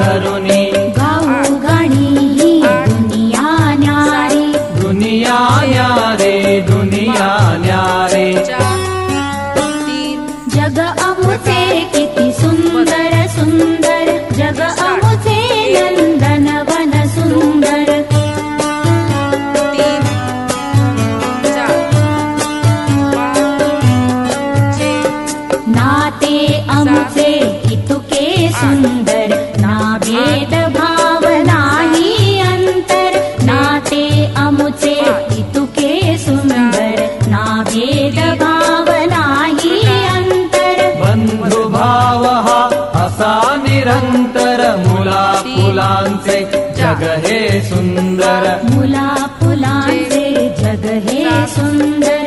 धरुनी गाऊ गाणी दुनिया न्यारे दुनिया न्यारे दुनिया न्यारे जग अमुचे किती सुंदर सुंदर जग अमुचे नंदन वन सुंदर नाते अमुचे कितुके सुंदर नावेद भावना अंतर बंधु भावः असा निरन्तर मुला जग हे सुन्दर मुला पु जग हे सुन्दर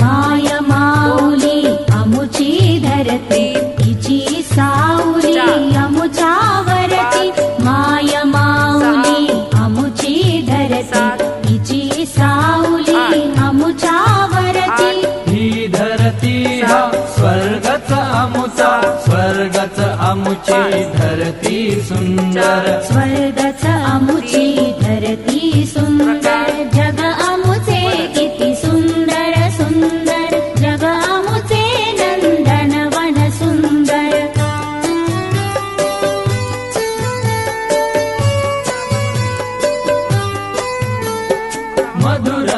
माया माऊली अमुची धरती तिची साऊली अमुच्या वरती माय माऊली अमुची धरती तिची साऊली अमुच्या वरती ही धरती स्वर्गत अमुचा स्वर्गच अमुची धरती सुंदर स्वर्ग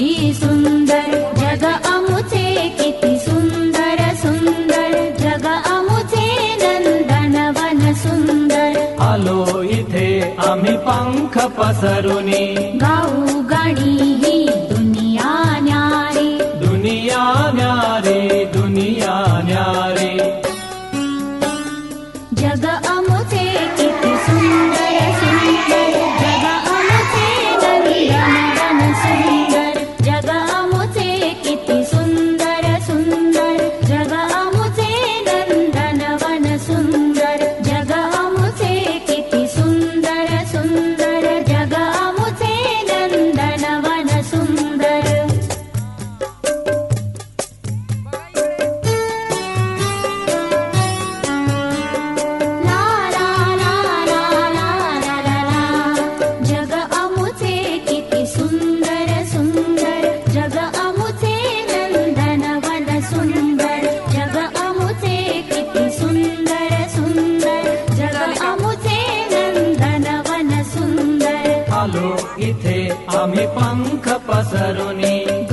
सुन्दर जग अमुचे किन्दर सुन्दर सुन्दर जग अमुचे नन्दनवन सुन्दर हलो इथे अहं पङ्ख पसरुनी पंख पसरुनी